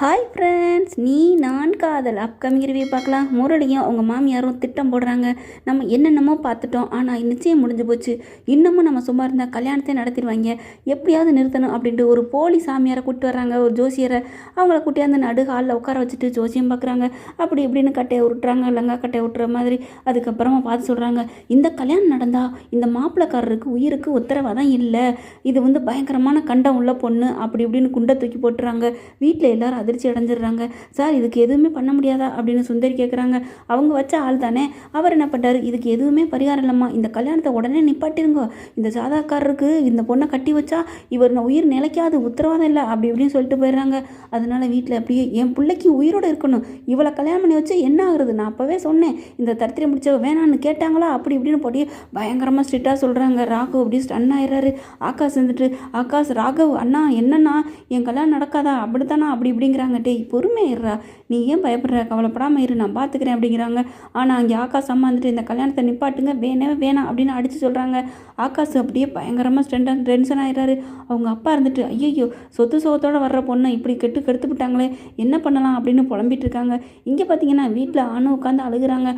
Hi friends நீ நான் காதல் அப்கமிங் ரிவ்யூ பார்க்கலாம். முரளியும் அவங்க மாமியாரும் திட்டம் போடுறாங்க. நம்ம என்னென்னமோ பார்த்துட்டோம். ஆனால் நிச்சயம் முடிஞ்சு போச்சு. இன்னமும் நம்ம சும்மா இருந்தால் கல்யாணத்தை நடத்திடுவாங்க. எப்படியாவது நிறுத்தணும் அப்படின்ட்டு ஒரு போலி சாமியாரை கூட்டி வர்றாங்க. ஒரு ஜோசியரை. அவங்கள கூட்டியாந்து நடு ஹாலில் உட்கார வச்சுட்டு ஜோசியம் பார்க்குறாங்க. அப்படி இப்படின்னு கட்டையை விட்டுறாங்க லங்கா கட்டையை விட்டுற மாதிரி அதுக்கப்புறமா பார்த்து சொல்கிறாங்க இந்த கல்யாணம் நடந்தால் இந்த மாப்பிள்ளைக்காரருக்கு உயிருக்கு உத்தரவாதம் இல்லை. இது வந்து பயங்கரமான கண்டம் உள்ள பொண்ணு. அப்படி இப்படின்னு குண்டை தூக்கி போட்டுறாங்க. வீட்டில் எல்லோரும் அது அதிர்ச்சி அடைஞ்சிடுறாங்க. சார் இதுக்கு எதுவுமே பண்ண முடியாதா? அப்படின்னு சுந்தரி கேட்குறாங்க அவங்க வச்ச ஆள் தானே. அவர் என்ன பண்ணுறாரு இதுக்கு எதுவுமே பரிகாரம் இல்லைம்மா. இந்த கல்யாணத்தை உடனே நிப்பாட்டிருங்க. இந்த சாதாக்காரருக்கு இந்த பொண்ணை கட்டி வச்சா இவர் நான் உயிர் நிலைக்காது உத்தரவாதம் இல்லை அப்படி இப்படின்னு சொல்லிட்டு போயிடுறாங்க. அதனால வீட்டில் அப்படியே என் பிள்ளைக்கு உயிரோடு இருக்கணும். இவளை கல்யாணம் பண்ணி வச்சு என்ன ஆகுறது? நான் அப்போவே சொன்னேன். இந்த தரித்திரை முடிச்ச வேணான்னு கேட்டாங்களா? அப்படி இப்படின்னு போட்டி பயங்கரமாக ஸ்ட்ரிக்டாக சொல்கிறாங்க ராகவ் அப்படி ஸ்டன் ஆயிடுறாரு. ஆகாஷ் வந்துட்டு ஆகாஷ் ராகவ் அண்ணா என்னண்ணா? என் கல்யாணம் நடக்காதா? அப்படித்தானா? அப்படி இப்படிங்கிறாங்க டேய் பொறுமையிடுறா நீ ஏன் பயப்படுற? கவலைப்படாமல் இரு. நான் பார்த்துக்கிறேன் அப்படிங்கிறாங்க. ஆனால் அங்கே ஆகாஷ் அம்மா வந்துட்டு இந்த கல்யாணத்தை நிப்பாட்டுங்க. வேணவே வேணாம் அப்படின்னு அடித்து சொல்கிறாங்க ஆகாஷ் அப்படியே பயங்கரமாக ஸ்டெண்டாக டென்ஷன் ஆகிறாரு அவங்க அப்பா இருந்துட்டு ஐயோ சொத்து சோகத்தோடு வர்ற பொண்ணை இப்படி கெட்டு கெடுத்து விட்டாங்களே. என்ன பண்ணலாம்? அப்படின்னு புலம்பிட்டு இருக்காங்க. இங்கே பார்த்தீங்கன்னா வீட்டில் ஆணு உட்காந்து அழுகுறாங்க.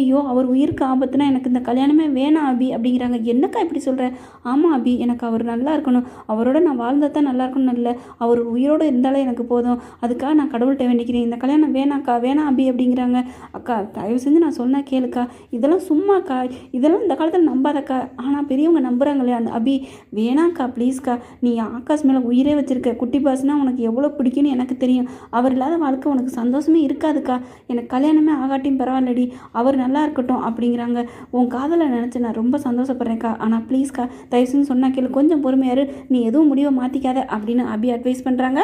ஐயோ அவர் உயிருக்கு ஆபத்துனா எனக்கு இந்த கல்யாணமே வேணாம் அபி அப்படிங்கிறாங்க. என்னக்கா இப்படி சொல்கிற ஆமாம் அபி. எனக்கு அவர் நல்லா இருக்கணும். அவரோட நான் வாழ்ந்தால் தான் நல்லா இருக்கணும் இல்லை. அவர் உயிரோடு இருந்தாலே எனக்கு போதும். அதுக்காக நான் கடவுள்கிட்ட வேண்டிக்கிறேன். இந்த கல்யாணம் வேணாக்கா வேணாம் அபி அப்படிங்கிறாங்க. அக்கா தயவு செஞ்சு நான் சொன்னால் கேளுக்கா. இதெல்லாம் சும்மாக்கா. இதெல்லாம் இந்த காலத்தில் நம்பாதக்கா. ஆனால் பெரியவங்க நம்புகிறாங்களே அந்த அபி? வேணாக்கா ப்ளீஸ்க்கா நீ ஆகாஷ் மேலே உயிரே வச்சுருக்க. குட்டி பாஸ்னா உனக்கு எவ்வளோ பிடிக்கும்னு எனக்கு தெரியும். அவர் இல்லாத வாழ்க்கை உனக்கு சந்தோஷமே இருக்காதுக்கா. எனக்கு கல்யாணமே ஆகாட்டியும் பரவாயில்லடி. அவர் நல்லா இருக்கட்டும் அப்படிங்கிறாங்க. உன் காதலை நினச்சி நான் ரொம்ப சந்தோஷப்படுறேன்க்கா. ஆனால் ப்ளீஸ்க்கா தயவு செஞ்சு சொன்னால் கேளு. கொஞ்சம் பொறுமையாரு நீ எதுவும் முடிவை மாற்றிக்காத அப்படின்னு அபி அட்வைஸ் பண்ணுறாங்க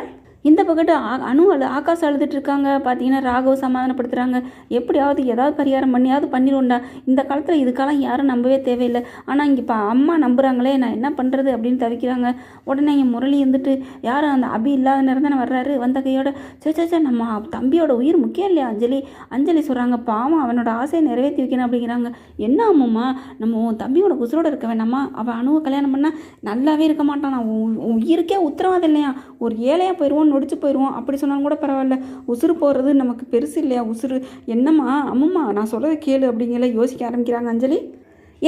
இந்த பக்கத்து ஆ அணு அழு ஆகாஷ் அழுதுட்டு இருக்காங்க பார்த்தீங்கன்னா ராகவ் சமாதானப்படுத்துகிறாங்க எப்படியாவது ஏதாவது பரிகாரம் பண்ணியாவது பண்ணிடும்டா இந்த காலத்தில் இதுக்கெல்லாம் யாரும் நம்பவே தேவையில்லை. ஆனால் இங்கே இப்போ அம்மா நம்புகிறாங்களே நான் என்ன பண்ணுறது அப்படின்னு தவிக்கிறாங்க. உடனே இங்கே முரளி இருந்துட்டு யாரும் அந்த அபி இல்லாத நேரம் தானே வர்றாரு? வந்த கையோட சே சே சே நம்ம தம்பியோட உயிர் முக்கியம் இல்லையா அஞ்சலி? அஞ்சலி சொல்கிறாங்க பாவம் அவனோட ஆசையை நிறைவேற்றி வைக்கணும் அப்படிங்கிறாங்க. என்ன அம்மாம்மா? நம்ம உன் தம்பியோட உசுரோட இருக்க வேணாமா? அவன் அணுவை கல்யாணம் பண்ணால் நல்லாவே இருக்க மாட்டான்? உன் உயிருக்கே உத்தரவாதம் இல்லையா? ஒரு ஏழையாக போயிடுவோன்னு நொடிச்சு போயிடுவோம் அப்படி சொன்னாலும் கூட பரவாயில்ல. உசுறு போடுறது நமக்கு பெருசு இல்லையா? உசுறு. என்னம்மா? அம்மம்மா நான் சொல்கிறத கேளு அப்படிங்கிற யோசிக்க ஆரம்பிக்கிறாங்க அஞ்சலி.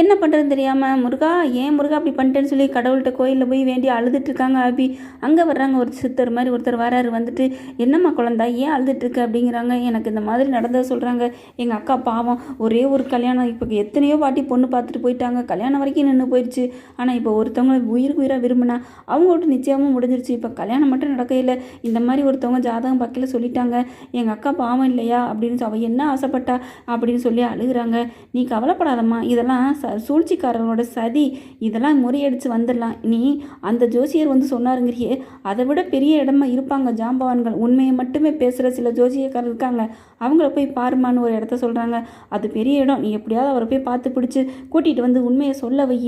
என்ன பண்ணுறது தெரியாமல் முருகா ஏன் முருகா அப்படி பண்ணிட்டேன்னு சொல்லி கடவுள்கிட்ட கோயிலில் போய் வேண்டி அழுதுட்டு இருக்காங்க அபி? அங்கே வர்றாங்க ஒரு சித்தர் மாதிரி ஒருத்தர் வராரு வந்துட்டு என்னம்மா குழந்தா ஏன் அழுதுட்டு இருக்கு அப்படிங்கிறாங்க. எனக்கு இந்த மாதிரி நடந்ததை சொல்கிறாங்க எங்கள் அக்கா பாவம் ஒரே ஒரு கல்யாணம். இப்போ எத்தனையோ வாட்டி பொண்ணு பார்த்துட்டு போயிட்டாங்க. கல்யாணம் வரைக்கும் நின்று போயிடுச்சு ஆனால் இப்போ ஒருத்தவங்க உயிருக்கு உயிராக விரும்பினா அவங்கள்ட்ட நிச்சயமும் முடிஞ்சிருச்சு. இப்போ கல்யாணம் மட்டும் நடக்கையில் இந்த மாதிரி ஒருத்தவங்க ஜாதகம் பார்க்கல சொல்லிட்டாங்க. எங்கள் அக்கா பாவம் இல்லையா? அப்படின்னு சொல்லி, அவள் என்ன ஆசைப்பட்டா? அப்படின்னு சொல்லி அழுகுறாங்க. நீ கவலைப்படாதம்மா. இதெல்லாம் ச சூழ்ச்சிக்காரங்களோட சதி இதெல்லாம் முறியடித்து வந்துடலாம். நீ அந்த ஜோசியர் வந்து சொன்னாருங்கிறியே அதை விட பெரிய இடமா இருப்பாங்க ஜாம்பவான்கள். உண்மையை மட்டுமே பேசுகிற சில ஜோசியக்காரர் இருக்காங்க. அவங்கள போய் பாருமான்னு ஒரு இடத்த சொல்கிறாங்க அது பெரிய இடம். நீ எப்படியாவது அவரை போய் பார்த்து பிடிச்சி கூட்டிகிட்டு வந்து உண்மையை சொல்ல வை.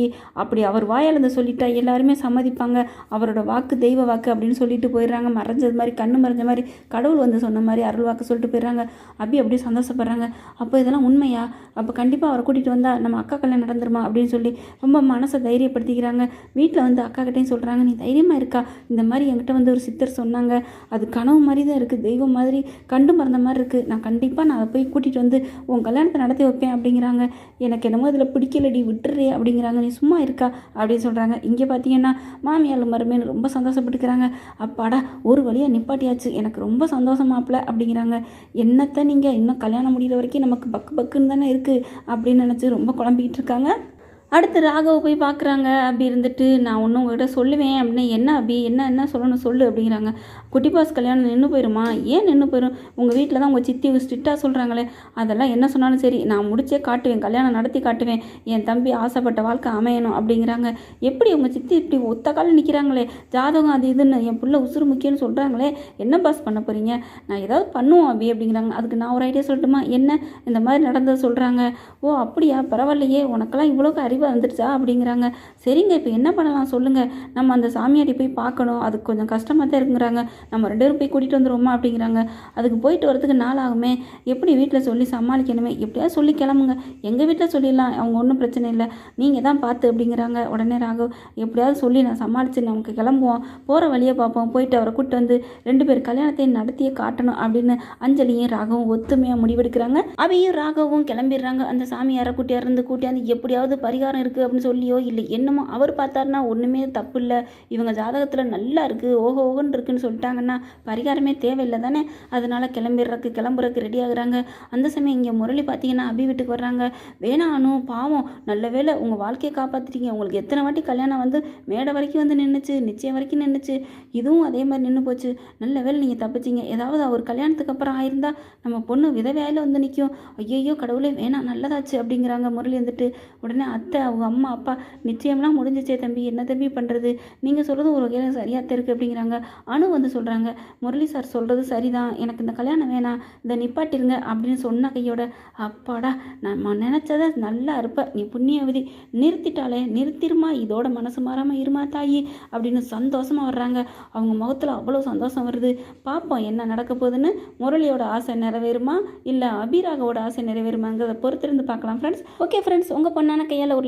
அப்படி அவர் வாயாளந்து சொல்லிட்டா எல்லாருமே சம்மதிப்பாங்க. அவரோட வாக்கு தெய்வ வாக்கு அப்படின்னு சொல்லிட்டு போயிடுறாங்க. மறைஞ்சது மாதிரி கண்ணு மறைஞ்ச மாதிரி கடவுள் வந்து சொன்ன மாதிரி அருள் வாக்கு சொல்லிட்டு போயிடுறாங்க. அப்படி அப்படியே சந்தோஷப்படுறாங்க. அப்போ இதெல்லாம் உண்மையா? அப்போ கண்டிப்பாக அவரை கூட்டிகிட்டு வந்தால் நம்ம அக்கா கல்யாணம் நடந்துருமா அப்படின்னு சொல்லி ரொம்ப மனசை தைரியப்படுத்திக்கிறாங்க. வீட்டில் வந்து அக்கா கிட்டேயும் சொல்கிறாங்க நீ தைரியமாக இருக்கா? இந்த மாதிரி என்கிட்ட வந்து ஒரு சித்தர் சொன்னாங்க. அது கனவு மாதிரி தான் இருக்குது தெய்வம் மாதிரி கண்டு மறந்த மாதிரி இருக்குது நான் கண்டிப்பாக நான் அதை போய் கூட்டிகிட்டு வந்து உன் கல்யாணத்தை நடத்தி வைப்பேன் அப்படிங்கிறாங்க. எனக்கு என்னமோ இதில் பிடிக்கலடி விட்டுறே அப்படிங்கிறாங்க. நீ சும்மா இருக்கா? அப்படின்னு சொல்கிறாங்க இங்கே பார்த்தீங்கன்னா மாமியால் மருமேனு ரொம்ப சந்தோஷப்பட்டுக்கிறாங்க. அப்பாடா ஒரு வழியாக நிப்பாட்டியாச்சு. எனக்கு ரொம்ப சந்தோஷமாப்பில் அப்படிங்கிறாங்க. என்னத்தை நீங்கள் இன்னும் கல்யாணம் முடிகிற வரைக்கும் நமக்கு பக்கு பக்குன்னு தானே இருக்குது அப்படின்னு நினச்சி ரொம்ப குழம்பிக்கிட்டு இருக்காங்க. 刚刚。அடுத்து ராகவ போய் பார்க்குறாங்க. அப்படி இருந்துட்டு நான் ஒன்று உங்கள்கிட்ட சொல்லுவேன் அப்படின்னு என்ன அபி? என்ன என்ன சொல்லணும் சொல்லு அப்படிங்கிறாங்க. குட்டி பாஸ் கல்யாணம் நின்று போயிருமா? ஏன் நின்று போயிடும் உங்கள் வீட்டில் தான் உங்கள் சித்தி ஸ்ட்ரிக்டாக சொல்கிறாங்களே அதெல்லாம் என்ன சொன்னாலும் சரி நான் முடிச்சே காட்டுவேன். கல்யாணம் நடத்தி காட்டுவேன். என் தம்பி ஆசைப்பட்ட வாழ்க்கை அமையணும் அப்படிங்கிறாங்க. எப்படி உங்கள் சித்தி இப்படி ஒத்த காலம் நிற்கிறாங்களே ஜாதகம் அது இதுன்னு என் பிள்ளை உசுறு முக்கியம்னு சொல்கிறாங்களே என்ன பாஸ் பண்ண போகிறீங்க நான் ஏதாவது பண்ணுவோம் அபி அப்படிங்கிறாங்க. அதுக்கு நான் ஒரு ஐடியா சொல்லட்டுமா? என்ன? இந்த மாதிரி நடந்தது சொல்கிறாங்க ஓ அப்படியா? பரவாயில்லையே. உனக்கெல்லாம் இவ்வளோக்கு அறிவு சரிவாக வந்துடுச்சா அப்படிங்கிறாங்க. சரிங்க இப்போ என்ன பண்ணலாம் சொல்லுங்கள் நம்ம அந்த சாமியாடி போய் பார்க்கணும். அது கொஞ்சம் கஷ்டமாக தான் இருக்குங்கிறாங்க. நம்ம ரெண்டு பேரும் போய் கூட்டிகிட்டு வந்துடுவோமா அப்படிங்கிறாங்க. அதுக்கு போயிட்டு வரதுக்கு நாள் ஆகுமே. எப்படி வீட்டில் சொல்லி சமாளிக்கணுமே? எப்படியாவது சொல்லி கிளம்புங்க. எங்கள் வீட்டில் சொல்லிடலாம். அவங்க ஒன்றும் பிரச்சனை இல்லை. நீங்கள் தான் பார்த்து அப்படிங்கிறாங்க. உடனே ராகவ் எப்படியாவது சொல்லி நான் சமாளித்து நமக்கு கிளம்புவோம். போகிற வழியை பார்ப்போம். போயிட்டு அவரை கூப்பிட்டு வந்து ரெண்டு பேர் கல்யாணத்தை நடத்தியே காட்டணும் அப்படின்னு அஞ்சலியும் ராகவும் ஒத்துமையாக முடிவெடுக்கிறாங்க. அவையும் ராகவும் கிளம்பிடுறாங்க. அந்த சாமியாரை கூட்டியார் இருந்து கூட்டியாந்து எப்படியாவது பரிகாரம் இருக்குது அப்படின்னு சொல்லியோ இல்லை என்னமோ அவர் பார்த்தாருன்னா ஒன்றுமே தப்பு இல்லை இவங்க ஜாதகத்தில் நல்லா இருக்குது ஓஹோ ஓகோன்னு இருக்குன்னு சொல்லிட்டாங்கன்னா பரிகாரமே தேவையில்லை தானே? அதனால் கிளம்பிடுறக்கு கிளம்புறக்கு ரெடி ஆகுறாங்க. அந்த சமயம் இங்கே முரளி பார்த்தீங்கன்னா அபி வீட்டுக்கு வர்றாங்க. வேணாம் பாவம் நல்ல வேளை உங்கள் வாழ்க்கையை காப்பாற்றிட்டீங்க உங்களுக்கு எத்தனை வாட்டி கல்யாணம் வந்து மேடை வரைக்கும் வந்து நின்றுச்சு நிச்சயம் வரைக்கும் நின்றுச்சு இதுவும் அதே மாதிரி நின்று போச்சு. நல்ல வேலை நீங்கள் தப்பிச்சிங்க. ஏதாவது அவர் கல்யாணத்துக்கு அப்புறம் ஆயிருந்தா நம்ம பொண்ணு விதவையாயில் வந்து நிற்கும் ஐயையோ கடவுளே வேணாம் நல்லதாச்சு அப்படிங்கிறாங்க முரளி வந்துட்டு. உடனே அத்தை அவங்க அம்மா அப்பா நிச்சயம்லாம் முடிஞ்சிச்சே தம்பி. என்ன தம்பி பண்ணுறது நீங்கள் சொல்கிறது ஒரு வகையில் சரியாக தான் இருக்குது அப்படிங்கிறாங்க. அனு வந்து சொல்கிறாங்க முரளி சார் சொல்கிறது சரிதான். எனக்கு இந்த கல்யாணம் வேணாம். இதை நிப்பாட்டிருங்க அப்படின்னு சொன்ன கையோட அப்பாடா நம்ம நினச்சதை நல்லா இருப்ப. நீ புண்ணியவதி. நிறுத்திட்டாலே நிறுத்திருமா? இதோட மனசு மாறாமல் இருமா தாயி? அப்படின்னு சந்தோஷமாக வர்றாங்க. அவங்க முகத்தில் அவ்வளோ சந்தோஷம் வருது. பார்ப்போம் என்ன நடக்க போகுதுன்னு? முரளியோட ஆசை நிறைவேறுமா? இல்லை அபிராகவோட ஆசை நிறைவேறுமாங்கிறத பொறுத்திருந்து பார்க்கலாம் ஃப்ரெண்ட்ஸ் ஓகே ஃப்ரெண்ட்ஸ் உங்கள் பொண்ணான கையால் ஒரு